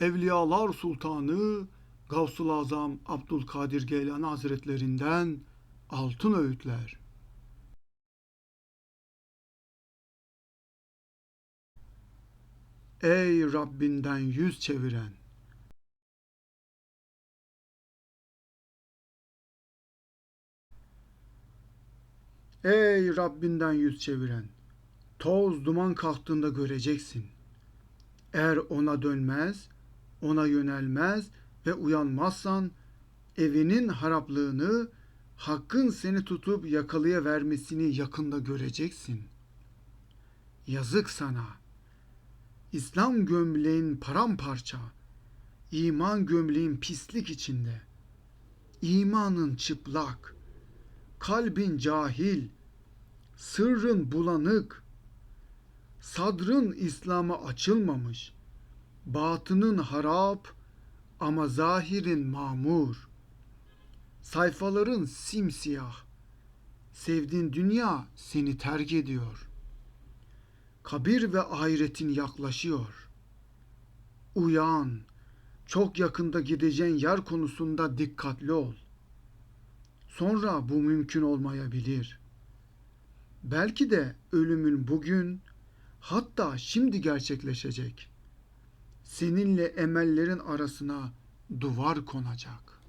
Evliyalar Sultanı Gavsul Azam Abdülkadir Geylani Hazretlerinden altın öğütler. Ey Rabbinden yüz çeviren! Ey Rabbinden yüz çeviren! Toz duman kalktığında göreceksin. Eğer ona dönmez, ona yönelmez ve uyanmazsan evinin haraplığını, hakkın seni tutup yakalayıvermesini yakında göreceksin. Yazık sana. İslam gömleğin paramparça, iman gömleğin pislik içinde. İmanın çıplak, kalbin cahil, sırrın bulanık, sadrın İslam'a açılmamış, batının harap ama zahirin mamur. Sayfaların simsiyah. Sevdiğin dünya seni terk ediyor. Kabir ve ahiretin yaklaşıyor. Uyan. Çok yakında gideceğin yer konusunda dikkatli ol. Sonra bu mümkün olmayabilir. Belki de ölümün bugün hatta şimdi gerçekleşecek. Seninle emellerin arasına duvar konacak.